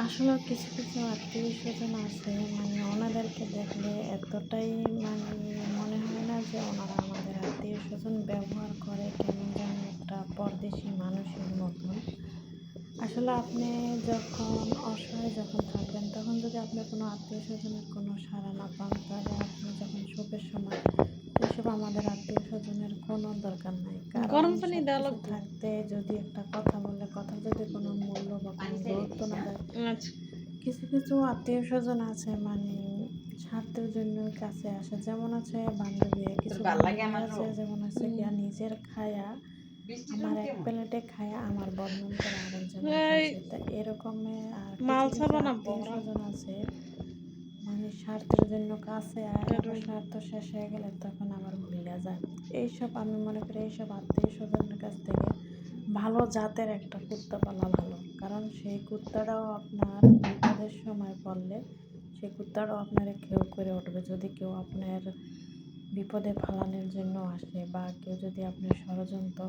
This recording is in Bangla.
আসলে কিছু কিছু আত্মীয় স্বজন আছে মানে ওনাদেরকে দেখলে এতটাই মানে মনে হয় না যে ওনারা আমাদের আত্মীয় স্বজন ব্যবহার করে কেমন যেন একটা পরদেশি মানুষের মতন। আসলে আপনি যখন অসহায় যখন থাকবেন তখন যদি আপনি কোনো আত্মীয় স্বজনের কোনো সাড়া না পান তাহলে আপনি যখন সুখের সময় এসব আমাদের আত্মীয় স্বজনের কোনো দরকার নাই। কারণ গরম পানি সবকিছু থাকতে যদি একটা কথা বলে কথা যদি কোনো কিছু কিছু আত্মীয় স্বজন আছে মানে স্বার্থের জন্য কাছে আসে। যেমন আছে বান্ধবী কিছু ভালো লাগে বান্ধবী আমার আছে যেমন আছে গিয়া নিজের খায়া আমার এক প্লেটে খায়া আমার বদনাম করে আরেকজন এরকমে আর স্বজন আছে। মানে স্বার্থের জন্য কাছে আয় স্বার্থ শেষ হয়ে গেলে তখন আবার ভুলে যায়। এইসব আমি মনে করি এইসব আত্মীয় স্বজনের কাছ থেকে ভালো জাতের একটা কুত্তা পালা ভালো। কারণ সেই কুত্তাটাও আপনার বিপদের সময় পড়লে সেই কুত্তাটাও আপনার কেউ করে উঠবে। যদি কেউ আপনার বিপদে ফালানোর জন্য আসে বা কেউ যদি আপনার ষড়যন্ত্র